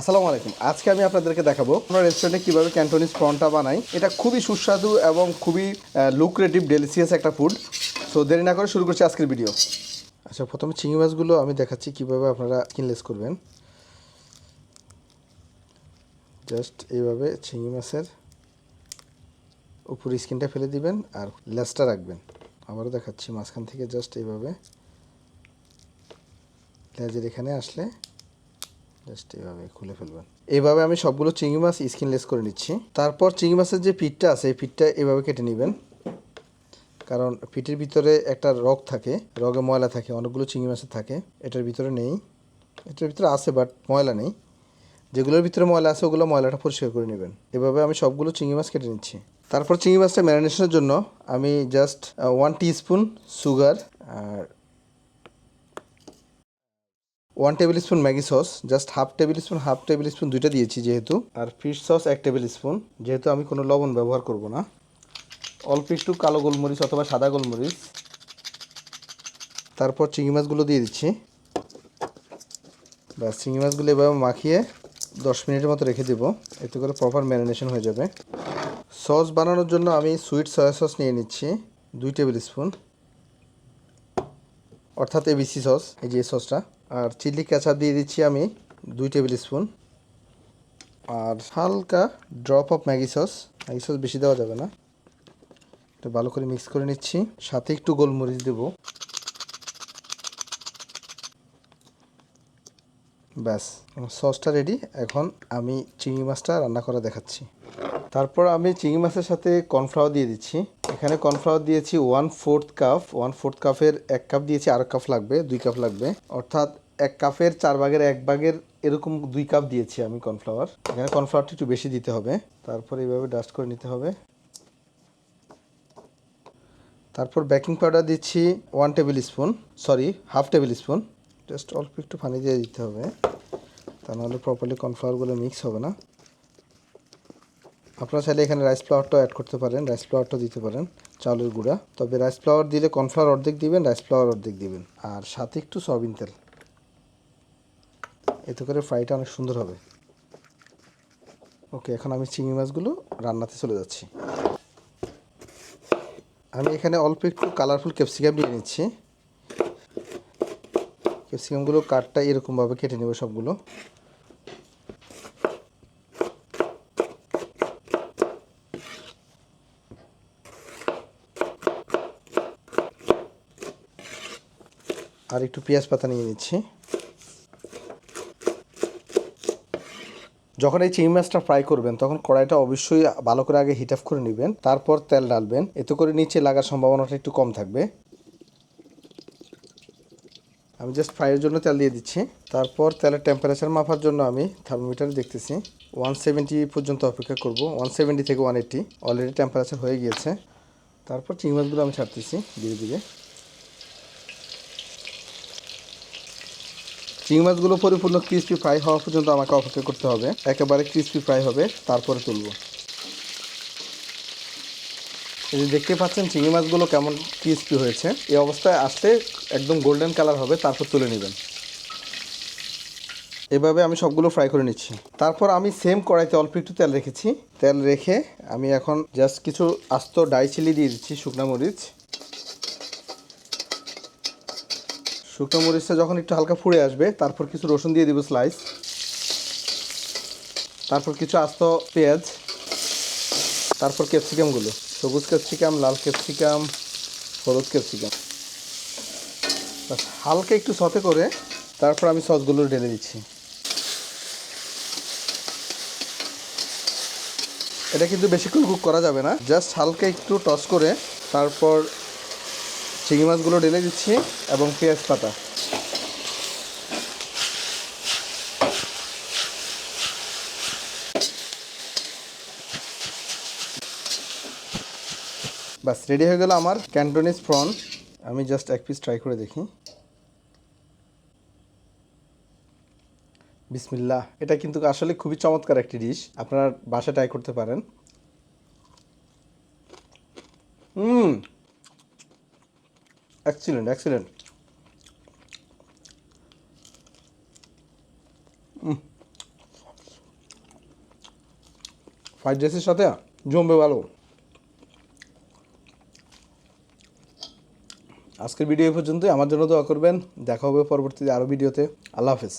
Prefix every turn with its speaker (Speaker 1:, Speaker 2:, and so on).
Speaker 1: আসসালামু আলাইকুম। আজকে আমি আপনাদেরকে দেখাবো আমরা রেস্টুরেন্টে কীভাবে ক্যান্টোনিজ প্রনটা বানাই। এটা খুবই সুস্বাদু এবং খুবই লুক্রেটিভ ডেলিসিয়াস একটা ফুড সো দেরি না করে শুরু করছি আজকের ভিডিও আচ্ছা প্রথমে চিংড়ি মাছগুলো আমি দেখাচ্ছি কীভাবে আপনারা কিনলেস করবেন। জাস্ট এইভাবে চিংড়ি মাছের উপর স্কিনটা ফেলে দিবেন আর লেসটা রাখবেন। আবারও দেখাচ্ছি মাঝখান থেকে জাস্ট এইভাবে। লেজের এখানে আসলে জাস্ট এইভাবে খুলে ফেলবেন। এভাবে আমি সবগুলো চিংড়ি মাছ স্কিনলেস করে নিচ্ছি। তারপর চিংড়ি মাছের যে পিঠটা আছে, এই পিঠটা এভাবে কেটে নেবেন। কারণ পিঠের ভিতরে একটা রগ থাকে, রগে ময়লা থাকে, অনেকগুলো চিংড়ি মাছের থাকে, এটার ভিতরে নেই। এটার ভিতরে আছে বাট ময়লা নেই। যেগুলোর ভিতরে ময়লা আছে, ওগুলো ময়লাটা পরিষ্কার করে নেবেন। এভাবে আমি সবগুলো চিংড়ি মাছ কেটে নিচ্ছি। তারপর চিংড়ি মাছটা ম্যারিনেশনের জন্য আমি জাস্ট ওয়ান স্পুন সুগার আর one table spoon Maggi sauce just half table spoon half table spoon দুইটা দিয়েছি যেহেতু, আর ফিশ সস এক টেবিল স্পুন যেহেতু আমি কোনো লবণ ব্যবহার করব না। অল্প একটু কালো গোলমরিচ অথবা সাদা গোলমরিচ। তারপর চিংড়ি মাছগুলো দিয়ে দিচ্ছি। ব্যাস, চিংড়ি মাছগুলো এভাবে মাখিয়ে দশ মিনিটের মতো রেখে দেবো। এতে করে প্রপার ম্যারিনেশন হয়ে যাবে। সস বানানোর জন্য আমি সুইট সয়া সস নিয়ে নিচ্ছি, দুই টেবিল স্পুন অর্থাৎ এবিসি সস এই যে সসটা আর চিলি কেচাপ দিয়ে দিচ্ছি আমি দুই টেবিল স্পুন। আর হালকা drop of Maggi sauce. Maggi sauce বেশি দেওয়া যাবে না। এটা ভালো করে মিক্স করে নিচ্ছি। সাথে একটু গোলমরিচ দেব। ব্যাস সসটা রেডি এখন আমি চিংড়ি মাছটা রান্না করে দেখাচ্ছি। তারপর আমি চিংড়ি মাছের সাথে কর্নফ্লাওয়ার দিয়ে দিচ্ছি। এখানে কর্নফ্লাওয়ার দিয়েছি one fourth cup one fourth কাপের এক কাপ দিয়েছি আর কাপ লাগবে, দুই কাপ লাগবে। অর্থাৎ এক কাপের চার ভাগের এক ভাগের এরকম দুই কাপ দিয়েছি আমি কর্নফ্লাওয়ার। এখানে কর্নফ্লাওয়ারটা একটু বেশি দিতে হবে। তারপর এইভাবে ডাস্ট করে নিতে হবে। তারপর বেকিং পাউডার দিচ্ছি one table spoon sorry half table spoon just অল্প একটু পানি দিয়ে দিতে হবে। তা নাহলে প্রপারলি কর্নফ্লাওয়ারগুলো মিক্স হবে না। আপনারা চাইলে এখানে রাইস ফ্লাওয়ারটাও অ্যাড করতে পারেন রাইস ফ্লাওয়ারটাও দিতে পারেন চাউলের গুঁড়া। তবে রাইস ফ্লাওয়ার দিলে কর্নফ্লাওয়ার অর্ধেক দিবেন রাইস ফ্লাওয়ার অর্ধেক দিবেন। আর সাথে একটু সয়াবিন তেল। এতে করে ফ্রাইটা অনেক সুন্দর হবে। ওকে, এখন আমি চিংড়ি মাছগুলো রান্নাতে চলে যাচ্ছি। আমি এখানে অল্প একটু কালারফুল ক্যাপসিকাম নিয়ে নিচ্ছি। ক্যাপসিকামগুলো কাঠটা এরকমভাবে কেটে নেব সবগুলো। আর একটু পেঁয়াজ পাতা নিয়ে নিচ্ছি। যখন এই চিংড়ি মাছটা ফ্রাই করবেন, তখন কড়াইটা অবশ্যই ভালো করে আগে হিট অফ করে নেবেন, তারপর তেল ডালবেন এতে করে নিচে লাগার সম্ভাবনাটা একটু কম থাকবে। আমি জাস্ট ফ্রাইয়ের জন্য তেল দিয়ে দিচ্ছি। তারপর তেলের টেম্পারেচার মাপার জন্য আমি থার্মোমিটার দেখতেছি। ওয়ান সেভেন্টি পর্যন্ত অপেক্ষা করব। ওয়ান সেভেন্টি থেকে ওয়ান এইটি অলরেডি টেম্পারেচার হয়ে গিয়েছে। তারপর চিংড়ি মাছগুলো আমি ছাড়তেছি ধীরে ধীরে। চিংড়ি মাছগুলো পরিপূর্ণ ক্রিস্পি ফ্রাই হওয়া পর্যন্ত আমাকে অপেক্ষা করতে হবে। একেবারে ক্রিস্পি ফ্রাই হবে, তারপরে তুলব। এই যে দেখতে পাচ্ছেন চিংড়ি মাছগুলো কেমন ক্রিস্পি হয়েছে। এই অবস্থায় আসতে একদম গোল্ডেন কালার হবে, তারপর তুলে নেবেন। এভাবে আমি সবগুলো ফ্রাই করে নিচ্ছি। তারপর আমি সেম কড়াইতে অল্প একটু তেল রেখেছি। তেল রেখে আমি এখন জাস্ট কিছু আস্ত ডাই চিলি দিয়ে দিচ্ছি শুকনা মরিচ। শুকনো মরিচটা যখন একটু হালকা ফুড়ে আসবে, তারপর কিছু রসুন দিয়ে দিব স্লাইস তারপর কিছু আস্ত পেঁয়াজ, তারপর ক্যাপসিকামগুলো সবুজ ক্যাপসিকাম লাল ক্যাপসিকাম হলুদ ক্যাপসিকাম হালকা একটু সতে করে তারপর আমি সসগুলো ঢেলে দিচ্ছি। এটা কিন্তু বেশিক্ষণ কুক করা যাবে না জাস্ট হালকা একটু টস করে তারপর চিংড়ি মাছগুলো ঢেলে দিচ্ছি এবং পেঁয়াজ পাতা। বাস রেডি হয়ে গেল আমার ক্যান্টোনিজ প্রন আমি জাস্ট এক পিস ট্রাই করে দেখি। বিসমিল্লাহ, এটা কিন্তু আসলে খুবই চমৎকার একটি ডিশ আপনারা বাসা ট্রাই করতে পারেন। হুম এক্সিলেন্ট এক্সিলেন্ট ফ্রাইড রাইসের সাথে জমবে ভালো। আজকের ভিডিও এই পর্যন্তই। আমার জন্য দোয়া করবেন। দেখা হবে পরবর্তীতে আরও ভিডিওতে আল্লাহ হাফেজ।